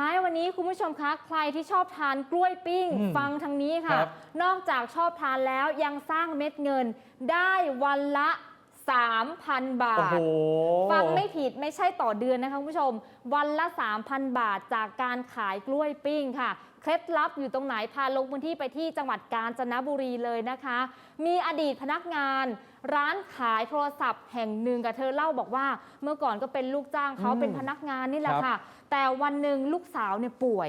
ท้ายวันนี้คุณผู้ชมคะใครที่ชอบทานกล้วยปิ้ง อืมฟังทางนี้ค่ะ ครับนอกจากชอบทานแล้วยังสร้างเม็ดเงินได้วันละ 3,000 บาโอ้ทโห ฟังไม่ผิดไม่ใช่ต่อเดือนนะคะคุณผู้ชม วันละ 3,000 บาทจากการขายกล้วยปิ้งค่ะ เคล็ดลับอยู่ตรงไหนพาลงพื้นที่ไปที่จังหวัดกาญจนบุรีเลยนะคะ มีอดีตพนักงาน ร้านขายโทรศัพท์แห่งหนึ่งกับเธอเล่าบอกว่า เมื่อก่อนก็เป็นลูกจ้างเขาอืมเป็นพนักงานนี่แหละครับค่ะ แต่วันหนึ่งลูกสาวเนี่ยป่วย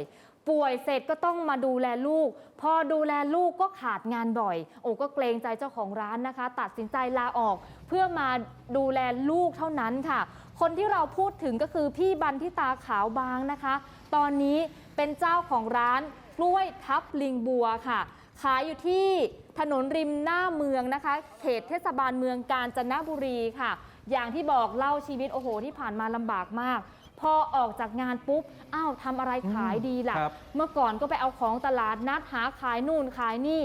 ป่วยเสร็จก็ต้องมาดูแลลูก พอดูแลลูกก็ขาดงานบ่อย โอ้ก็เกรงใจเจ้าของร้านนะคะ ตัดสินใจลาออก เพื่อมาดูแลลูกเท่านั้นค่ะ คนที่เราพูดถึงก็คือพี่บันทิตาขาวบางนะคะ ตอนนี้เป็นเจ้าของร้านกล้วยทับลิงบัวค่ะ ขายอยู่ที่ถนนริมหน้าเมืองนะคะ เขตเทศบาลเมืองกาญจนบุรีค่ะ อย่างที่บอกเล่าชีวิตโอ้โหที่ผ่านมาลำบากมาก อออกจากงานปุ๊บอ้าวทำอะไรขายดีล่ะ ครับเมื่อก่อนก็ไปเอาของตลาดนัดหาขายนู่นขายนี่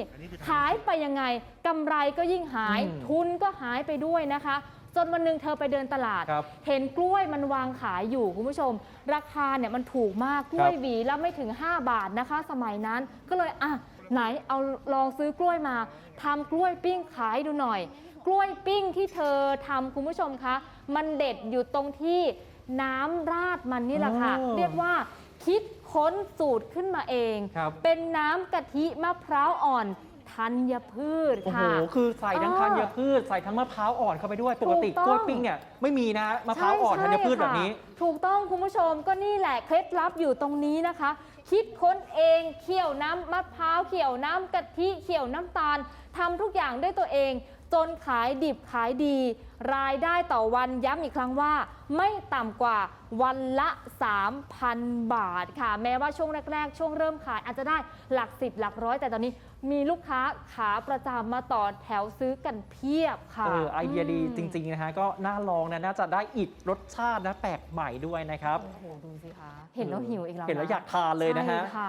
ขายไปยังไงกำไรก็ยิ่งหาย อืมทุนก็หายไปด้วยนะคะ จนวันหนึ่งเธอไปเดินตลาด ครับเห็นกล้วยมันวางขายอยู่คุณผู้ชม ราคาเนี่ยมันถูกมากกล้วยครับ หวีละไม่ถึง 5 บาทนะคะ สมัยนั้นก็เลยอะไหนเอาลองซื้อกล้วยมาทำกล้วยปิ้งขายดูหน่อย กล้วยปิ้งที่เธอทำคุณผู้ชมคะ มันเด็ดอยู่ตรงที่ น้ำราดมันนี่แหละค่ะ อ๋อเรียกว่าคิดค้นสูตรขึ้นมาเอง ครับ เป็นน้ำกะทิมะพร้าวอ่อนธัญพืชโอ้โห ค่ะ คือใส่ทั้งเออธัญพืชใส่ทั้งมะพร้าวอ่อนเข้าไปด้วย ปกติถูกต้อง กล้วยปิ้งเนี่ยไม่มีนะมะพร้าวอ่อนใช่ธัญพืชใช่แบบนี้ค่ะถูกต้องคุณผู้ชมก็นี่แหละเคล็ดลับอยู่ตรงนี้นะคะ คิดค้นเองเคี่ยวน้ำมะพร้าวเคี่ยวน้ำกะทิเคี่ยวน้ำตาลทำทุกอย่างด้วยตัวเอง จนขายดิบขายดี รายได้ต่อวันย้ำอีกครั้งว่า ไม่ต่ำกว่าวันละ 3,000 บาทค่ะ แม้ว่าช่วงแรก ๆ ช่วงเริ่มขายอาจจะได้หลักสิบหลักร้อย แต่ตอนนี้มีลูกค้าขาประจำมาต่อแถวซื้อกันเพียบค่ะ เออไอเดียดีอืมจริง ๆ นะฮะ ก็น่าลองนะ น่าจะได้อีกรสชาตินะแปลกใหม่ด้วยนะครับ โอ้โห ดูสิคะ เห็นแล้วหิวอีกแล้วะเห็นแล้วอยากทานเลยนะฮะ ใช่ค่ะ